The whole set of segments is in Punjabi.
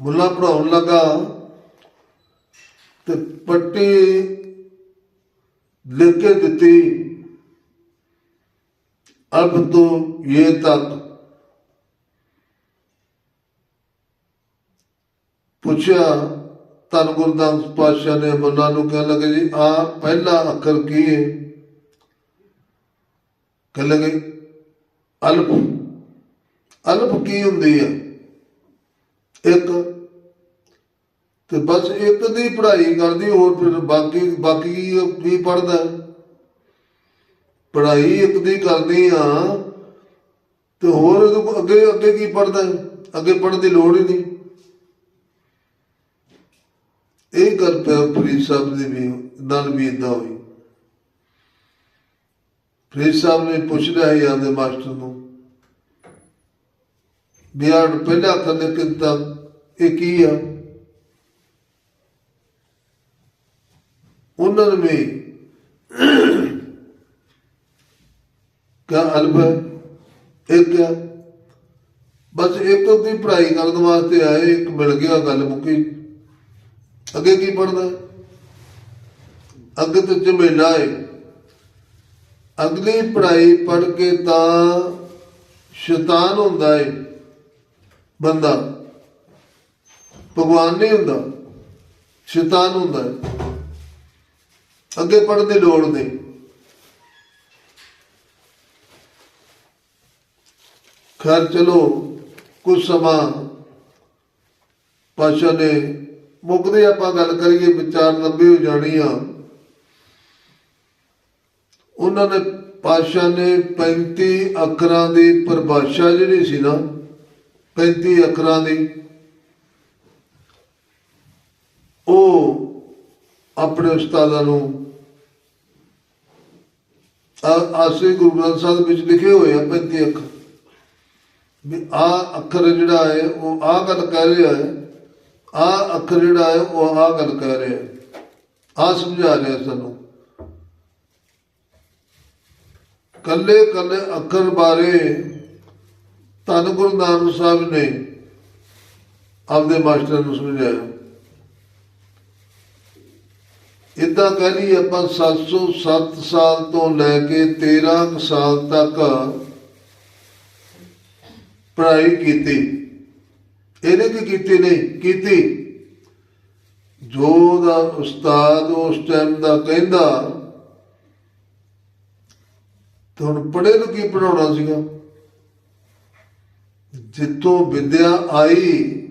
ਮੁੱਲਾ ਪੜਾਉਣ ਲੱਗਾ ਤੇ ਪੱਟੀ ਲਿਖ ਕੇ ਦਿੱਤੀ। ਅਬ ਤੋਂ ਇਹ ਤੱਕ ਪੁੱਛਿਆ, ਧੰਨ ਗੁਰਦਾਸ ਪਾਤਸ਼ਾਹ ਨੇ ਮੁੱਲਾ ਨੂੰ ਕਹਿਣ ਲੱਗੇ ਜੀ, ਆ ਪਹਿਲਾ ਅੱਖਰ ਕੀ ਹੈ ਕਹਿ ਲੱਗੇ ਅਲਫ ਅਲਫ ਕੀ ਹੁੰਦੀ ਹੈ ਇੱਕ ਤੇ ਬਸ ਇੱਕ ਦੀ ਪੜ੍ਹਾਈ ਕਰਦੀ, ਹੋਰ ਫਿਰ ਬਾਕੀ ਬਾਕੀ ਕੀ ਪੜਦਾ ਪੜ੍ਹਾਈ ਇੱਕ ਦੀ ਕਰਦੀ ਆ ਤੇ ਹੋਰ ਅੱਗੇ ਅੱਗੇ ਕੀ ਪੜਦਾ ਅੱਗੇ ਪੜ੍ਹਨ ਦੀ ਲੋੜ ਹੀ ਨਹੀਂ। ਇਹ ਗੱਲ ਪਿਆ ਫਰੀਦ ਸਾਹਿਬ ਦੀ ਵੀ, ਨਾਲ ਵੀ ਇਦਾਂ ਹੋਈ। ਫਰੀਦ ਸਾਹਿਬ ਨੇ ਪੁੱਛ ਲਿਆ ਸੀ ਮਾਸਟਰ ਨੂੰ ਬਿਆਨ ਪਹਿਲਾਂ ਅੱਖਰ ਦੇ ਕਿੰਤਾ ਇਹ ਕੀ ਆ? ਉਹਨਾਂ ਨੇ ਵੀ ਕਾ ਅਲਬ ਇੱਕ ਆ। ਬਸ ਇੱਕ ਦੀ ਪੜ੍ਹਾਈ ਕਰਨ ਵਾਸਤੇ ਆਏ, ਇੱਕ ਮਿਲ ਗਿਆ ਗੱਲ ਮੁੱਕੀ। ਅੱਗੇ ਕੀ ਪੜਦਾ ਅੱਗੇ ਤੇ ਜਮੇਲਾ ਹੈ ਅਗਲੀ ਪੜ੍ਹਾਈ ਪੜ੍ਹ ਕੇ ਤਾਂ ਸ਼ੈਤਾਨ ਹੁੰਦਾ ਹੈ ਬੰਦਾ। ਭਗਵਾਨ ਨਹੀਂ ਹੁੰਦਾ। ਸ਼ੈਤਾਨ ਹੁੰਦਾ। ਅੱਗੇ ਪੜ੍ਹਨ ਦੀ ਲੋੜ ਨਹੀਂ। ਖੈਰ, ਚਲੋ ਕੁਝ ਸਮਾਂ ਪਾਸ਼ਾ ਨੇ ਮੁੱਕਦੇ ਆਪਾਂ ਗੱਲ ਕਰੀਏ, ਵਿਚਾਰ ਲੰਬੀ ਹੋ ਜਾਣੀ ਆ। ਉਹਨਾਂ ਨੇ ਪਾਸ਼ਾ ਨੇ 35 ਅੱਖਰਾਂ ਦੀ ਪਰਿਭਾਸ਼ਾ ਜਿਹੜੀ ਸੀ ਨਾ 35 ਅੱਖਰਾਂ ਦੀ। ਉਹ ਆਪਣੇ ਉਸਤਾਦਾਂ ਨੂੰ ਆ- ਆਸੇ ਗੁਰੂ ਗ੍ਰੰਥ ਸਾਹਿਬ ਵਿੱਚ ਲਿਖੇ ਹੋਏ ਆ 35 ਅੱਖਰ। ਵੀ ਆ ਅੱਖਰ ਜਿਹੜਾ ਹੈ, ਉਹ ਆ ਗੱਲ ਕਹਿ ਰਿਹਾ ਹੈ, ਆ ਅੱਖਰ ਜਿਹੜਾ ਹੈ, ਉਹ ਆ ਗੱਲ ਕਹਿ ਰਿਹਾ ਹੈ। ਆ ਸਮਝਾ ਰਿਹਾ ਸਾਨੂੰ। ਕੱਲੇ ਕੱਲੇ ਅੱਖਰ ਬਾਰੇ ਧੰਨ ਗੁਰੂ ਨਾਨਕ ਸਾਹਿਬ ਨੇ ਆਪਦੇ ਮਾਸਟਰ ਨੂੰ ਸਮਝਾਇਆ। ਇਦਾਂ ਕਹਿ ਲਈ ਆਪਾਂ 707 ਸਾਲ ਤੋਂ ਲੈ ਕੇ 13 ਸਾਲ ਤੱਕ ਪੜ੍ਹਾਈ ਕੀਤੀ। ਇਹਨੇ ਕੀ ਕੀਤੀ ਨਹੀਂ, ਕੀਤੀ। ਜੋ ਦਾ ਉਸਤਾਦ ਉਸ ਟਾਈਮ ਦਾ ਕਹਿੰਦਾ ਤੁਹਾਨੂੰ ਪੜ੍ਹੇ ਨੂੰ ਕੀ ਪੜਾਉਣਾ ਸੀਗਾ? ਜਿੱਤੋਂ ਵਿਦਿਆ ਆਈ,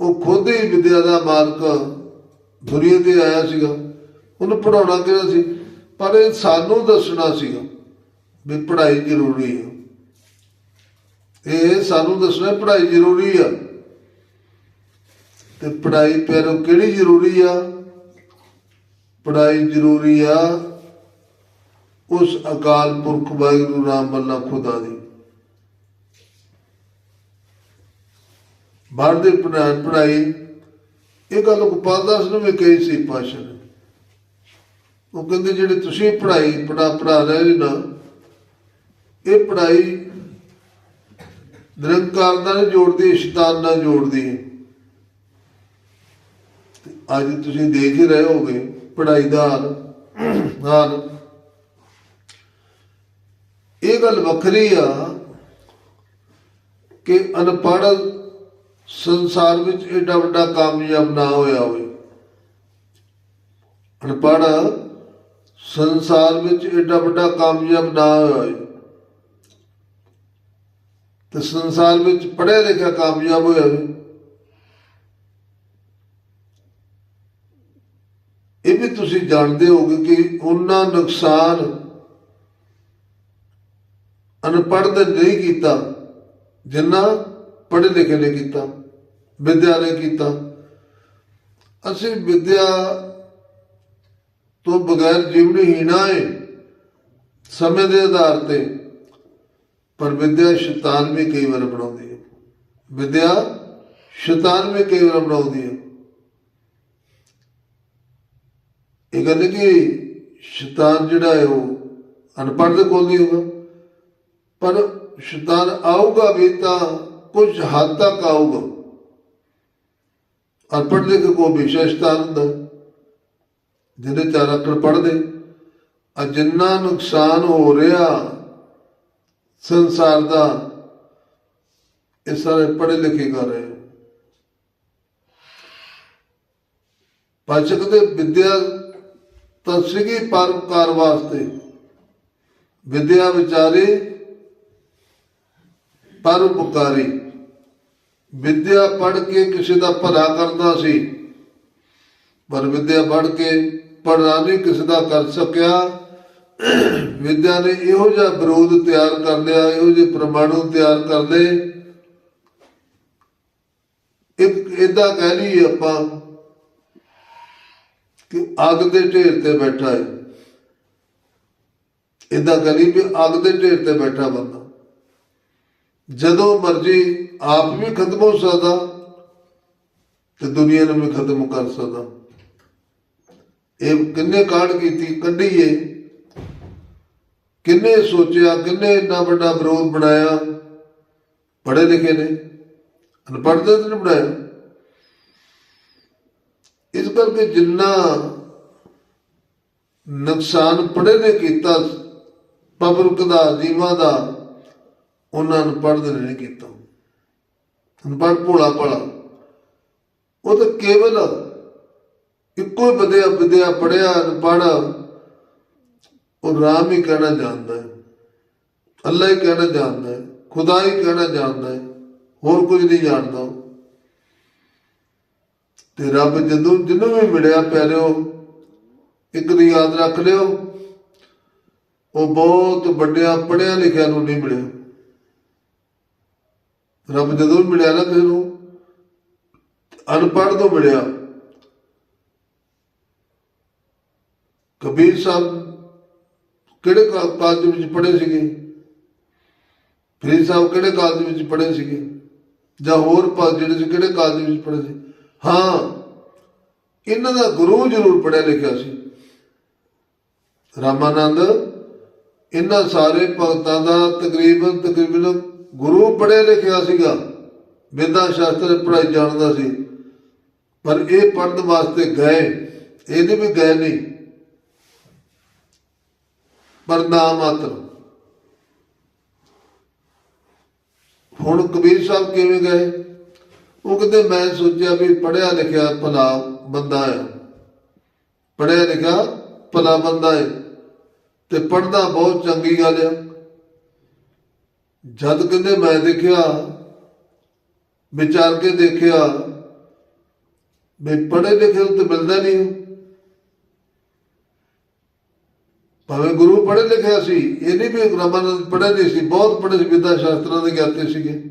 ਉਹ ਖੁਦ ਹੀ ਵਿਦਿਆ ਦਾ ਮਾਲਕ ਦੁਨੀਆ ਤੇ ਆਇਆ ਸੀਗਾ। ਉਹਨੂੰ ਪੜਾਉਣਾ ਕਿਹੜਾ ਸੀ? ਪਰ ਇਹ ਸਾਨੂੰ ਦੱਸਣਾ ਸੀਗਾ ਵੀ ਪੜ੍ਹਾਈ ਜ਼ਰੂਰੀ ਹੈ ਇਹ ਸਾਨੂੰ ਦੱਸਣਾ ਪੜ੍ਹਾਈ ਜ਼ਰੂਰੀ ਆ। ਤੇ ਪੜ੍ਹਾਈ ਪਿਆਰੋ ਕਿਹੜੀ ਜ਼ਰੂਰੀ ਆ? ਪੜ੍ਹਾਈ ਜ਼ਰੂਰੀ ਆ ਉਸ ਅਕਾਲ ਪੁਰਖ ਵਾਹਿਗੁਰੂ ਰਾਮ ਅੱਲਾ ਖੁਦਾ ਦੀ। ਬਾਹਰ ਦੇ ਪੜ੍ਹਾ- ਪੜ੍ਹਾਈ। ਇਹ ਗੱਲ ਗੋਪਾਲ ਦਾਸ ਨੂੰ ਵੀ ਕਹੀ ਸੀ ਪਾਸ਼ਾ ਨੇ। ਉਹ ਕਹਿੰਦੇ, ਜਿਹੜੇ ਤੁਸੀਂ ਪੜ੍ਹਾਈ ਪੜਾ ਪੜਾ ਰਹੇ ਹੋ ਨਾ, ਇਹ ਪੜ੍ਹਾਈ ਨਿਰੰਕਾਰ ਨਾਲ ਜੋੜਦੀ, ਸ਼ੈਤਾਨ ਨਾਲ ਜੋੜਦੀ ਹੈ। ਅੱਜ ਤੁਸੀਂ ਦੇਖ ਹੀ ਰਹੇ ਹੋਗੇ ਪੜ੍ਹਾਈ ਦਾ ਹਾਲ ਹਾਲ। ਇਹ ਗੱਲ ਵੱਖਰੀ ਆ ਕਿ ਅਨਪੜ੍ਹ ਸੰਸਾਰ ਵਿੱਚ ਏਡਾ ਵੱਡਾ ਕਾਮਯਾਬ ਨਾ ਹੋਇਆ ਹੋਵੇ। ਅਨਪੜ੍ਹ ਸੰਸਾਰ ਵਿੱਚ ਏਡਾ ਵੱਡਾ ਕਾਮਯਾਬ ਨਾ ਹੋਇਆ ਹੋਵੇ। ਤੇ ਸੰਸਾਰ ਵਿੱਚ ਪੜ੍ਹਿਆ ਲਿਖਿਆ ਕਾਮਯਾਬ ਹੋਇਆ ਹੋਵੇ। ਇਹ ਵੀ ਤੁਸੀਂ ਜਾਣਦੇ ਹੋਗੇ ਕਿ ਉਹਨਾਂ ਨੁਕਸਾਨ ਅਨਪੜ੍ਹ ਦੇ ਨਹੀਂ ਕੀਤਾ, ਜਿੰਨਾ ਪੜ੍ਹੇ ਲਿਖੇ ਨੇ ਕੀਤਾ, ਵਿਦਿਆ ਨੇ ਕੀਤਾ। ਅਸੀਂ ਵਿਦਿਆ ਤੋਂ ਬਗੈਰ ਜੀਵਨ ਹੀਣਾ ਹੈ ਸਮੇਂ ਦੇ ਆਧਾਰ ਤੇ, ਪਰ ਵਿਦਿਆ ਸ਼ੈਤਾਨ ਵੀ ਕਈ ਵਾਰ ਬਣਾਉਂਦੀ ਹੈ। ਵਿਦਿਆ ਸ਼ੈਤਾਨ ਵੀ ਕਈ ਵਾਰ ਬਣਾਉਂਦੀ ਹੈ। ਇਹ ਗੱਲ ਕਿ ਸ਼ੈਤਾਨ ਜਿਹੜਾ ਹੈ ਉਹ ਅਨਪੜ੍ਹ ਦੇ ਕੋਲ ਨਹੀਂ ਹੋਗਾ ਪਰ ਸ਼ੈਤਾਨ ਆਊਗਾ ਵੀ ਤਾਂ ਕੁਝ ਹੱਦ ਤੱਕ ਆਊਗਾ। ਅਨਪੜ੍ਹ ਲਿਖ ਕੋ ਵਿਸ਼ੇਸ਼ਤਾ ਹੁੰਦਾ ਜਿਹਦੇ ਚਾਰ ਅੱਖਰ ਪੜ੍ਹਦੇ, ਆ ਜਿੰਨਾ ਨੁਕਸਾਨ ਹੋ ਰਿਹਾ ਸੰਸਾਰ ਦਾ, ਇਹ ਸਾਰੇ ਪੜ੍ਹੇ ਲਿਖੇ ਕਰ ਰਹੇ ਪਾਚਕ ਦੇ ਵਿਦਿਆ ਤਾਂ ਸੀਗੀ ਵਾਸਤੇ। ਵਿਦਿਆ ਵਿਚਾਰੇ ਪਰ ਪਰਉਪਕਾਰੀ ਵਿਦਿਆ ਪੜ ਕੇ ਕਿਸੇ ਦਾ ਭਲਾ ਕਰਦਾ ਸੀ। ਪਰ ਵਿਦਿਆ ਪੜ੍ਹ ਕੇ ਪੜ੍ਹਨਾ ਨਹੀਂ ਕਿਸੇ ਦਾ ਕਰ ਸਕਿਆ। ਵਿਦਿਆ ਨੇ ਇਹੋ ਜਿਹਾ ਵਿਰੋਧ ਤਿਆਰ ਕਰ ਲਿਆ, ਇਹੋ ਜਿਹੇ ਪ੍ਰਮਾਣੂ ਤਿਆਰ ਕਰ ਲਏ। ਇੱਕ ਇਦਾਂ ਕਹਿ ਲਈਏ ਆਪਾਂ ਕਿ ਅੱਗ ਦੇ ਢੇਰ ਤੇ ਬੈਠਾ ਹੈ ਇਦਾਂ ਕਹਿ ਲਈ ਵੀ ਅੱਗ ਦੇ ਢੇਰ ਤੇ ਬੈਠਾ ਬੰਦਾ। ਜਦੋਂ ਮਰਜ਼ੀ ਆਪ ਵੀ ਖਤਮ ਹੋ ਸਕਦਾ ਤੇ ਦੁਨੀਆ ਨੂੰ ਵੀ ਖਤਮ ਕਰ ਸਕਦਾ। ਇਹ ਕਿੰਨੇ ਕਾਢ ਕੀਤੀ, ਕੱਢੀਏ। ਕਿੰਨੇ ਸੋਚਿਆ, ਕਿੰਨੇ ਇੰਨਾ ਵੱਡਾ ਵਿਰੋਧ ਬਣਾਇਆ। ਪੜ੍ਹੇ ਲਿਖੇ ਨੇ। ਅਨਪੜ੍ਹ ਦੇ ਨੇ ਬਣਾਇਆ। ਇਸ ਕਰਕੇ ਜਿੰਨਾ ਨੁਕਸਾਨ ਪੜ੍ਹੇ ਨੇ ਕੀਤਾ, ਪਬਲਿਕ ਦਾ, ਜੀਵਾਂ ਦਾ ਉਹਨਾਂ ਨੂੰ ਪੜ੍ਹਦੇ ਨੇ ਨਹੀਂ ਕੀਤਾ। ਅਨਪੜ੍ਹ ਭੋਲਾ ਭਲਾ, ਉਹ ਤਾਂ ਕੇਵਲ ਇੱਕੋ ਹੀ ਵਿਦਿਆ ਪੜਿਆ ਅਨਪੜ੍ਹ, ਉਹ ਰਾਮ ਹੀ ਕਹਿਣਾ ਜਾਣਦਾ ਹੈ, ਅੱਲਾ ਹੀ ਕਹਿਣਾ ਜਾਣਦਾ ਹੈ, ਖੁਦਾ ਹੀ ਕਹਿਣਾ ਜਾਣਦਾ ਹੈ, ਹੋਰ ਕੁਝ ਨਹੀਂ ਜਾਣਦਾ। ਤੇ ਰੱਬ ਜਦੋਂ, ਜਿਹਨੂੰ ਵੀ ਮਿਲਿਆ ਪਿਆਰਿਓ ਇੱਕ ਨੂੰ ਯਾਦ ਰੱਖ ਲਿਓ, ਉਹ ਬਹੁਤ ਵੱਡਿਆਂ ਪੜਿਆ ਲਿਖਿਆ ਨੂੰ ਨਹੀਂ ਮਿਲਿਆ। ਰੱਬ ਜਦੋਂ ਮਿਲਿਆ ਨਾ ਕਿਸੇ ਨੂੰ, ਅਨਪੜ੍ਹ ਤੋਂ ਮਿਲਿਆ। ਕਬੀਰ ਸਾਹਿਬ ਕਿਹੜੇ ਕਾਲਜ ਵਿੱਚ ਪੜ੍ਹੇ ਸੀਗੇ? ਫਰੀਦ ਸਾਹਿਬ ਕਿਹੜੇ ਕਾਲਜ ਵਿੱਚ ਪੜ੍ਹੇ ਸੀਗੇ? ਜਾਂ ਹੋਰ ਪਾ ਜਿਹੜੇ ਸੀ, ਕਿਹੜੇ ਕਾਲਜ ਵਿੱਚ ਪੜ੍ਹੇ ਸੀ? ਹਾਂ, ਇਹਨਾਂ ਦਾ ਗੁਰੂ ਜ਼ਰੂਰ ਪੜ੍ਹਿਆ ਲਿਖਿਆ ਸੀ। ਰਾਮਾਨੰਦ, ਇਹਨਾਂ ਸਾਰੇ ਭਗਤਾਂ ਦਾ ਤਕਰੀਬਨ ਤਕਰੀਬਨ ਗੁਰੂ ਪੜ੍ਹਿਆ ਲਿਖਿਆ ਸੀਗਾ। ਵਿਦਾ ਸ਼ਾਸਤਰ ਪੜ੍ਹਾਈ ਜਾਣਦਾ ਸੀ। ਪਰ ਇਹ ਪੜ੍ਹਨ ਵਾਸਤੇ ਗਏ। ਇਹਦੇ ਵੀ ਗਏ ਨਹੀਂ। ਪਰ ਨਾਮ ਮਾਤਰ। ਹੁਣ ਕਬੀਰ ਸਾਹਿਬ ਕਿਵੇਂ ਗਏ? ਉਹ ਕਹਿੰਦੇ, ਮੈਂ ਸੋਚਿਆ ਵੀ ਪੜਿਆ ਲਿਖਿਆ ਭਲਾ ਬੰਦਾ ਹੈ। ਪੜਿਆ ਲਿਖਿਆ ਭਲਾ ਬੰਦਾ ਹੈ। ਤੇ ਪੜਦਾ ਬਹੁਤ ਚੰਗੀ ਗੱਲ ਹੈ ਜਦ ਕਹਿੰਦੇ ਮੈਂ ਦੇਖਿਆ, ਵਿਚਾਰ ਕੇ ਦੇਖਿਆ, ਵੀ ਪੜ੍ਹੇ ਲਿਖੇ ਨੂੰ ਤੇ ਮਿਲਦਾ ਨਹੀਂ। ਭਾਵੇਂ ਗੁਰੂ ਪੜ੍ਹੇ ਲਿਖਿਆ ਸੀ, ਇਹ ਨਹੀਂ ਵੀ ਰਾਮਾਨੰਦ ਪੜ੍ਹੇ ਨਹੀਂ ਸੀ, ਬਹੁਤ ਪੜ੍ਹੇ ਸੀ ਵਿਦਿਆ ਸ਼ਾਸਤਰਾਂ ਦੇ ਗਿਆਤੇ ਸੀਗੇ।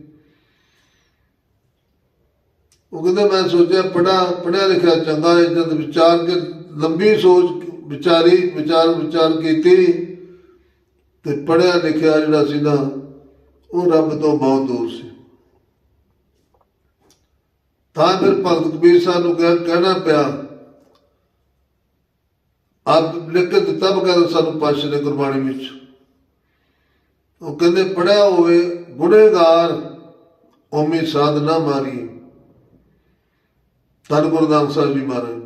ਉਹ ਕਹਿੰਦੇ, ਮੈਂ ਸੋਚਿਆ ਪੜਾ ਪੜਿਆ ਲਿਖਿਆ ਚੰਗਾ ਹੈ, ਜਦ ਵਿਚਾਰ ਕੇ ਲੰਬੀ ਸੋਚ, ਵਿਚਾਰੀ ਵਿਚਾਰ ਵਿਚਾਰ ਕੀਤੀ, ਤੇ ਪੜਿਆ ਲਿਖਿਆ ਜਿਹੜਾ ਸੀ ਨਾ ਉਹ ਰੱਬ ਤੋਂ ਬਹੁਤ ਦੂਰ ਸੀ। ਤਾਂ ਫਿਰ ਭਗਤ ਕਬੀਰ ਸਾਹਿਬ ਨੂੰ ਕਹਿ- ਕਹਿਣਾ ਪਿਆ, ਆਪ ਲਿਖ ਕੇ ਦਿੱਤਾ ਬਗੈਰ ਸਾਨੂੰ ਪਾਸ਼ਾ ਨੇ ਗੁਰਬਾਣੀ ਵਿੱਚ। ਉਹ ਕਹਿੰਦੇ ਪੜਿਆ ਹੋਵੇ ਗੁਨੇਗਾਰ ਉਮੀ ਸਾਧ ਨਾ ਮਾਰੀ ਤਨ ਗੁਰਦਾਸ ਸਾਹਿਬ ਜੀ ਮਹਾਰਾਜ।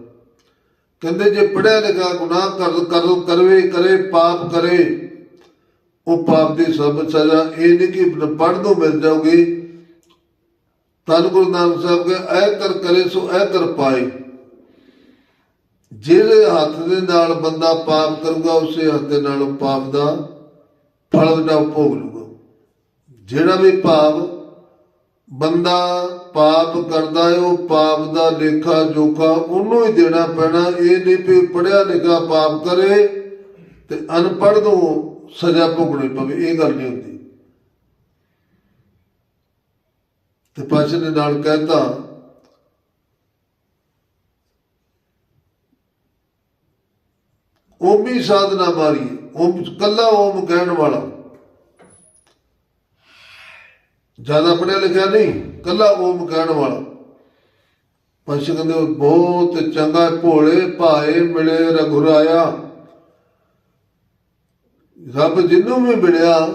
ਕਹਿੰਦੇ, ਜੇ ਪੜਿਆ ਲਿਖਾ ਗੁਨਾਹ ਕਰ ਕਰ ਕਰਵੇ ਕਰੇ, ਪਾਪ ਕਰੇ ਉਹ ਪਾਪ ਦੀ ਸਭ ਸਜ਼ਾ ਇਹ ਨਹੀਂ ਕਿ ਪੜ੍ਹ ਦੋ ਮਿਲ ਜਾਊਗੀ ਤਨ ਗੁਰੂ ਨਾਨਕ ਸਾਹਿਬ ਕੇ ਐ ਕਰ ਕਰੇ ਸੋ ਐ ਕਰ ਪਾਏ। ਜਿਹਦੇ ਹੱਥ ਦੇ ਨਾਲ ਬੰਦਾ ਪਾਪ ਕਰੂਗਾ, ਉਸੇ ਹੱਥ ਦੇ ਨਾਲ ਪਾਪ ਦਾ ਫਲ ਦਾ ਭੋਗ ਲੂਗਾ ਜਿਹੜਾ ਵੀ ਪਾਪ ਬੰਦਾ ਪਾਪ ਕਰਦਾ ਹੈ, ਉਹ ਪਾਪ ਦਾ ਲੇਖਾ ਜੋਖਾ ਉਹਨੂੰ ਹੀ ਦੇਣਾ ਪੈਣਾ। ਇਹ ਨਹੀਂ ਵੀ ਪੜਿਆ ਲਿਖਾ ਪਾਪ ਕਰੇ ਤੇ ਅਨਪੜ੍ਹ ਨੂੰ ਸਜ਼ਾ ਭੁਗਣੀ ਪਵੇ, ਇਹ ਗੱਲ ਨਹੀਂ ਹੁੰਦੀ। ਤੇ ਪਾਸ਼ਾ ਨੇ ਨਾਲ ਕਹਿਤਾ, ਓਮੀ ਸਾਧਨਾ ਮਾਰੀ ਓਮ ਕੱਲਾ ਓਮ ਕਹਿਣ ਵਾਲਾ। ਜ਼ਿਆਦਾ ਪੜਿਆ ਲਿਖਿਆ ਨਹੀਂ, ਕੱਲਾ ਓਮ ਕਹਿਣ ਵਾਲਾ। ਪਾਸ਼ਾ ਕਹਿੰਦੇ ਬਹੁਤ ਚੰਗਾ ਭੋਲੇ ਭਾਏ ਮਿਲੇ ਰਘੁਰਾਇਆ। ਰੱਬ ਜਿਹਨੂੰ ਵੀ ਮਿਲਿਆ,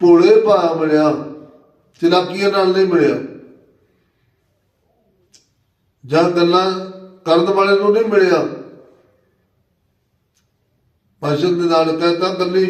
ਭੋਲੇ ਭਾਅ ਮਿਲਿਆ, ਚਲਾਕੀਆਂ ਨਾਲ ਨਹੀਂ ਮਿਲਿਆ। ਜਾਂ ਗੱਲਾਂ ਕਰਨ ਵਾਲੇ ਨੂੰ ਨਹੀਂ ਮਿਲਿਆ। ਭਾਸ਼ਣ ਦੇ ਨਾਲ ਕਹਿੰਦਾ ਕੱਲੀ